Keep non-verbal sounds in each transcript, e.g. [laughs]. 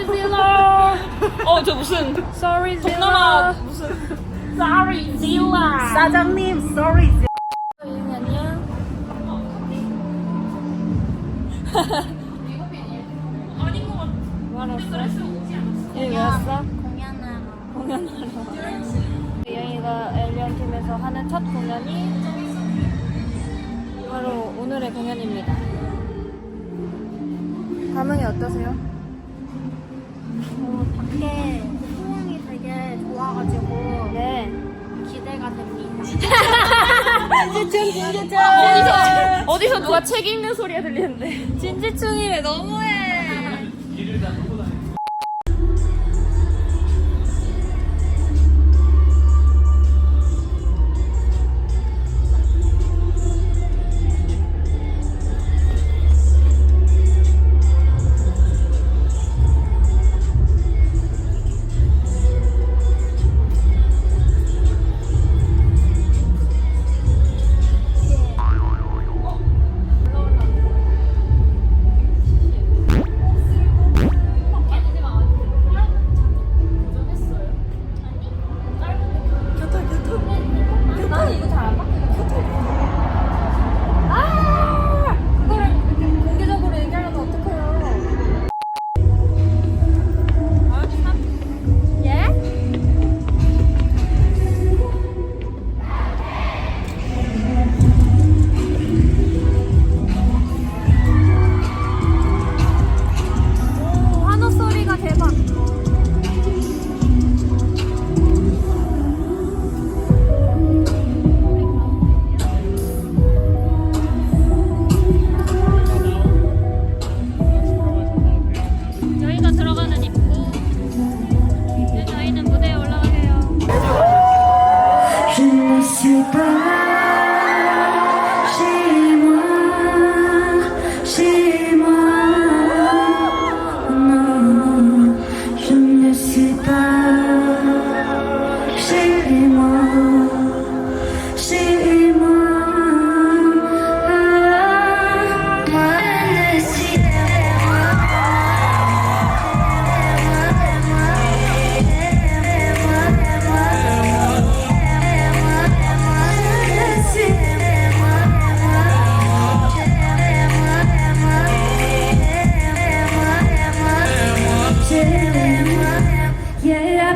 Sorry Zilla. 어, 저 무슨 Sorry Zilla. 사장님, Sorry Zilla. 서인 안녕. 아닌 것 같아. 뭐 알았어? 스트레스 오지 않았어. 여기 왔어? 공연하러. 영희가 엘리언 팀에서 하는 첫 공연이 바로 오늘의 공연입니다. 감흥이 어떠세요? 어, 밖에 소음이 되게 좋아가지고 네. 기대가 됩니다. [laughs] 어디서 어디서 누가 책 읽는 소리가 들리는데? 진지충이래 너무해.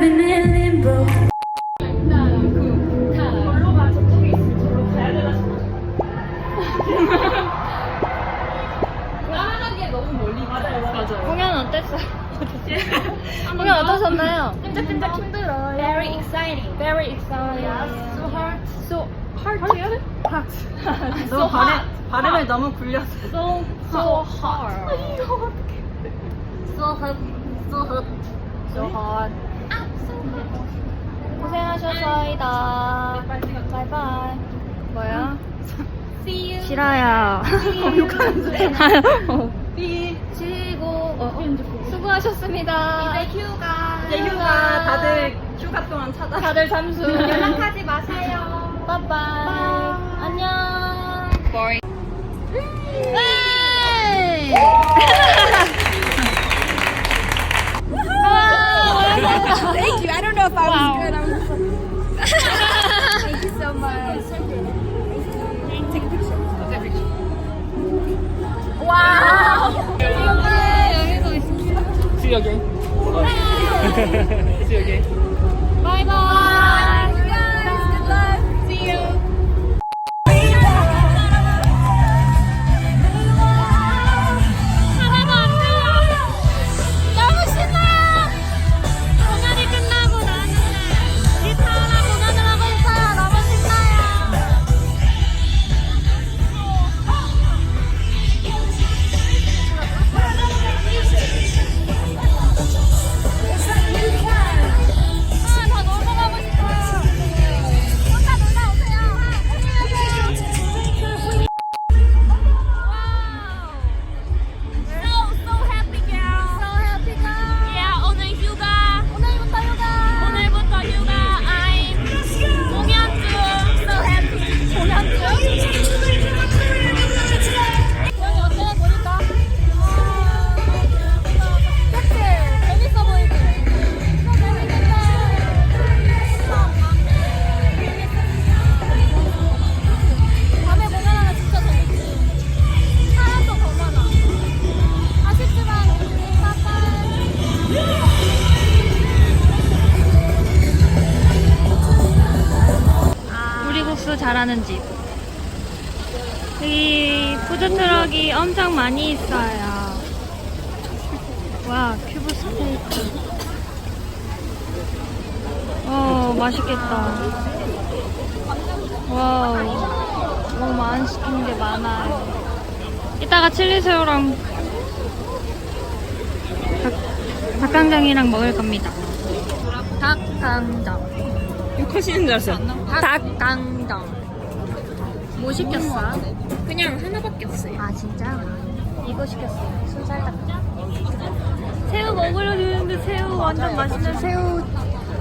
Been in limbo. 공연 어땠어요? 공연 어떠셨나요? 끈적끈적 힘들어요. Very exciting. Very exciting. So hard. So hard. Hard. 너무 발음, 발음을 너무 굴렸어. So so hard. So hot, so hot. So hard. 고생하셨어이다. 바이바이. 뭐야? See you. 싫어요. 욕하는. 쉬고. 어, 어. 수고하셨습니다. 이제 휴가. 이제 휴가 다들 휴가 동안 찾아. 다들 잠수. 연락하지 마세요. See you again. See you again. Bye bye. 잘하는 집. 여기 푸드트럭이 엄청 많이 있어요. 와, 큐브 스테이크. 어, 맛있겠다. 와우. 너무 많은 시킨 게 많아요. 이따가 칠리새우랑 닭, 닭강정이랑 먹을 겁니다. 닭강정. 욕하시는 줄 알았어요. 닭강정. 뭐 시켰어? 그냥 하나밖에 없어요. 아 진짜? 이거 시켰어요. 순살닭. 새우 먹으려 드는데 새우 완전 맛있는 새우.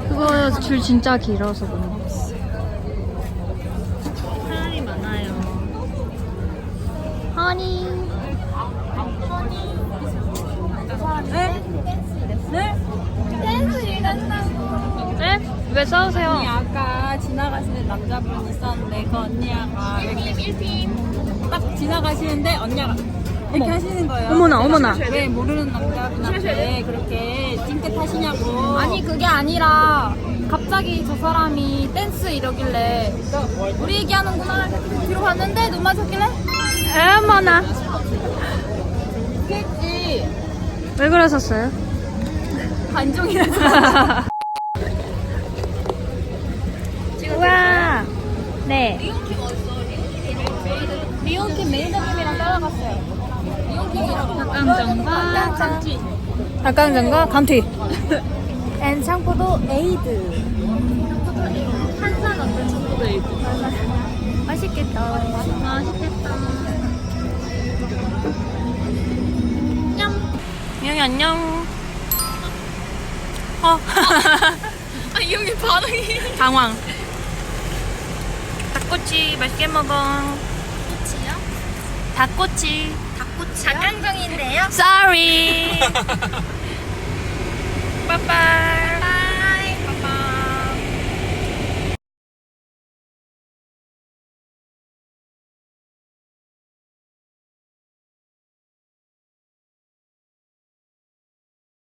그거 줄 진짜 길어서 못 먹었어. 사람이 많아요. 허니. 네? 네? 네? 왜 싸우세요? 아니 아까 지나가시는 남자분 그 언니가 이렇게 딱 지나가시는데 언니가 이렇게 하시는 거예요. 어머나, 어머나. 왜 모르는 남자분한테 그렇게 찡긋 하시냐고. 아니 그게 아니라 갑자기 저 사람이 댄스 이러길래 우리 얘기하는구나 뒤로 봤는데 눈 맞췄길래 어머나. 했지 왜 그러셨어요? 관종이라서 [laughs] 우와. 네. 리온킴 매니저님이랑 따라갔어요 리온킴이라고 닭강정과 참치 닭강정과 감튀. 앤 창포도 에이드 한산 어떤 창포도 에이드 맛있겠다. 맛있겠다. 냠. 안녕. 어. 아 이 형이 반응이 당황. 닭꼬치 맛있게 먹어. 꽃이요? 닭꼬치. 닭강정인데요? Sorry. 빠빠.